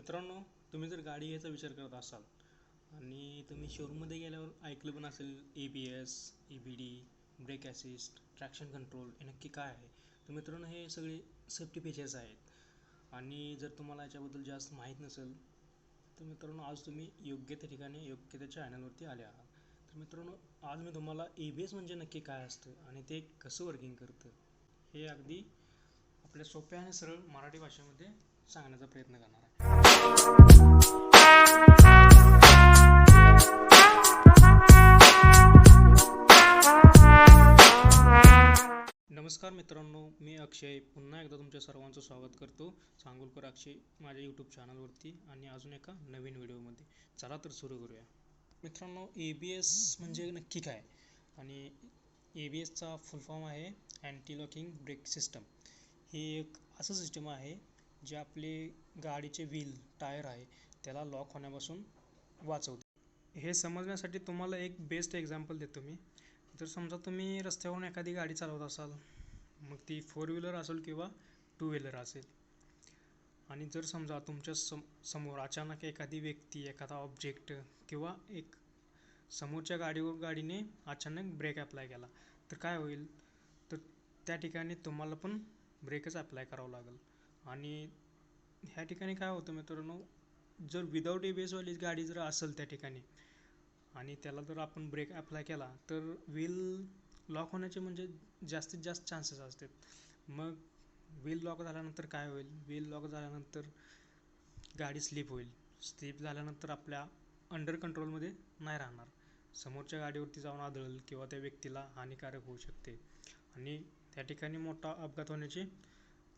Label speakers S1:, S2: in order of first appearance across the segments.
S1: मित्रांनो तुम्ही जर गाडी घ्यायचा विचार करत असाल आणि तुम्ही शोरूममध्ये गेल्यावर ऐकलं पण असेल A B S E B D brake assist traction control हे नक्की काय आहे तर मित्रांनो हे सगळे सेफ्टी फीचर्स आहेत. आणि जर तुम्हाला याच्याबद्दल जास्त माहीत नसेल तर मित्रांनो आज तुम्ही योग्य त्या ठिकाणी योग्य त्या चॅनलवरती आले आहात. तर मित्रांनो आज मी तुम्हाला ए बी एस म्हणजे नक्की काय असतं आणि ते कसं वर्किंग करतं हे अगदी आपल्या सोप्या आणि सरळ मराठी भाषेमध्ये सांगण्याचा प्रयत्न करणार आहे. नमस्कार मित्रांनो मी अक्षय. पुन्हा एकदा तुमच्या सर्वांचं स्वागत करतो सांगोलकर अक्षय माझ्या यूट्यूब चॅनलवरती आणि अजून एका नवीन व्हिडिओमध्ये. चला तर सुरू करूया. मित्रांनो ए बी एस म्हणजे नक्की काय? आणि ए बी एसचा फुल फॉर्म आहे अँटी लॉकिंग ब्रेक सिस्टम ही एक असं सिस्टम आहे जे आपले गाडीचे व्हील टायर आहे त्याला लॉक होण्यापासून वाचवते. हे समजण्यासाठी तुम्हाला एक बेस्ट एक्झाम्पल देतो मी. जर समजा तुम्ही रस्त्यावरून एखादी गाडी चालवत असाल मग ती फोर व्हीलर असेल किंवा टू व्हीलर असेल. आणि जर समजा तुमच्या सम समोर अचानक एखादी व्यक्ती एखादा ऑब्जेक्ट किंवा एक समोरच्या गाडीवर गाडीने अचानक ब्रेक अप्लाय केला तर काय होईल? तर त्या ठिकाणी तुम्हाला पण ब्रेकच अप्लाय करावं लागेल. आणि ह्या ठिकाणी काय होतं मित्रांनो जर विदाऊट ए बी एसवाली गाडी जर असेल त्या ठिकाणी आणि त्याला जर आपण ब्रेक अप्लाय केला तर व्हील लॉक होण्याचे म्हणजे जास्तीत जास्त चान्सेस असतात. मग व्हील लॉक झाल्यानंतर काय होईल? व्हील लॉक झाल्यानंतर गाडी स्लिप होईल. स्लिप झाल्यानंतर आपल्या अंडर कंट्रोलमध्ये नाही राहणार. समोरच्या गाडीवरती जाऊन आदळेल किंवा त्या व्यक्तीला हानिकारक होऊ शकते. आणि त्या ठिकाणी मोठा अपघात होण्याचे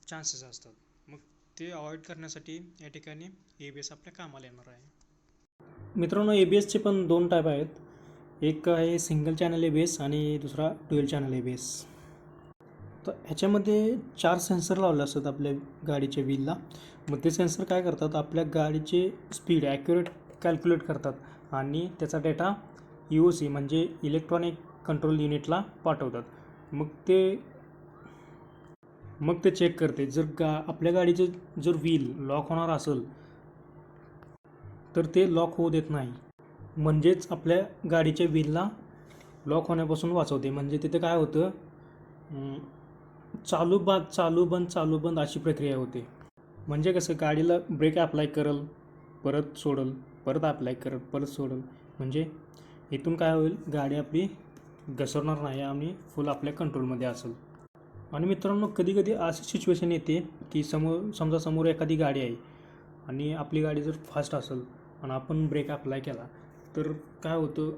S1: चान्सेस असतात. मग ते अवॉइड करण्यासाठी या ठिकाणी ए बी एस आपल्या कामाला येणार आहे. मित्रांनो ए बी एसचे पण दोन टाईप आहेत. एक आहे single channel A B S आणि दुसरा dual channel A B S तर ह्याच्यामध्ये चार सेन्सर लावले असतात आपल्या गाडीच्या व्हीलला मग ते सेन्सर काय करतात? आपल्या गाडीचे स्पीड ॲक्युरेट कॅल्क्युलेट करतात आणि त्याचा डेटा यू ओ सी म्हणजे इलेक्ट्रॉनिक कंट्रोल युनिटला पाठवतात. मग ते मग ते चेक करते. जर गा आपल्या गाडीचं जर व्हील लॉक होणार असेल तर ते लॉक होऊ देत नाही. म्हणजेच आपल्या गाडीच्या व्हीलला लॉक होण्यापासून वाचवते. म्हणजे तिथे काय होतं? चालू बाद चालू बंद चालू बंद अशी प्रक्रिया होते. म्हणजे कसं? गाडीला ब्रेक अप्लाय करल परत सोडल परत अप्लाय करल परत सोडल. म्हणजे इथून काय होईल? गाडी आपली घसरणार नाही. आणि फुल आपल्या कंट्रोलमध्ये असेल. आणि मित्रांनो कधी कधी अशी सिच्युएशन येते की समोर समजा समोर एखादी गाडी आहे आणि आपली गाडी जर फास्ट असेल आणि आपण ब्रेक अप्लाय केला तर काय होतं?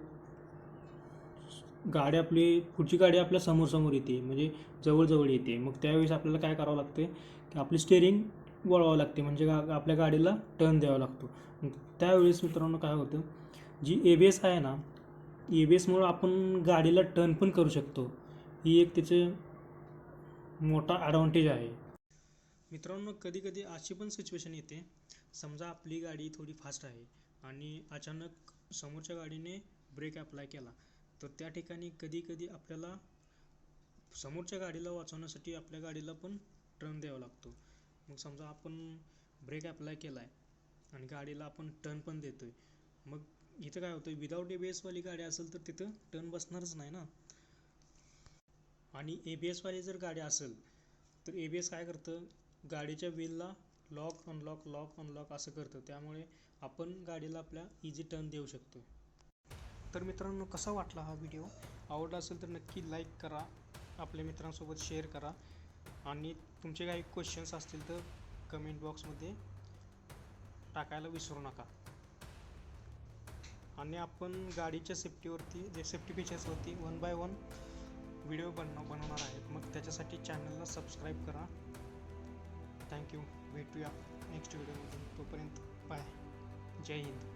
S1: गाडी आपली पुढची गाडी आपल्यासमोर समोर येते म्हणजे जवळजवळ येते. मग त्यावेळेस आपल्याला काय करावं लागते? की आपली स्टेअरिंग वळवावं लागते म्हणजे गा आपल्या गाडीला टर्न द्यावा लागतो. त्यावेळेस मित्रांनो काय होतं? जी ए बी एस आहे ना ए बी एसमुळं आपण गाडीला टर्न पण करू शकतो. ही एक त्याचे मोठा ॲडव्हान्टेज आहे. मित्रांनो कधी कधी अशी पण सिच्युएशन येते. समजा आपली गाडी थोडी फास्ट आहे आणि अचानक समोरच्या गाडीने ब्रेक अप्लाय केला तर त्या ठिकाणी कधी कधी आपल्याला समोरच्या गाडीला वाचवण्यासाठी आपल्या गाडीला पण टर्न द्यावा लागतो. मग समजा आपण ब्रेक अप्लाय केला आहे आणि गाडीला आपण टर्न पण देतो आहे मग इथं काय होतं विदाऊट ए बी एसवाली गाडी असेल तर तिथं टर्न बसणारच नाही ना. आणि ए बी एसवाली जर गाडी असेल तर ए बी एस काय करतं? गाडीच्या व्हीलला लॉक अनलॉक लॉक अनलॉक असं करतं. त्यामुळे आपण गाडीला आपल्या इझी टर्न देऊ शकतो. तर मित्रांनो कसा वाटला हा व्हिडिओ आवडला असेल तर नक्की लाईक करा. आपल्या मित्रांसोबत शेअर करा. आणि तुमचे काही क्वेश्चन्स असतील तर कमेंट बॉक्समध्ये टाकायला विसरू नका. आणि आपण गाडीच्या सेफ्टीवरती जे सेफ्टी फीचर्सवरती वन बाय वन व्हिडिओ बनव बनवणार आहेत. मग त्याच्यासाठी चॅनलला सबस्क्राईब करा. थँक्यू. भेटूया नेक्स्ट व्हिडिओमधून. तोपर्यंत बाय. जय हिंद.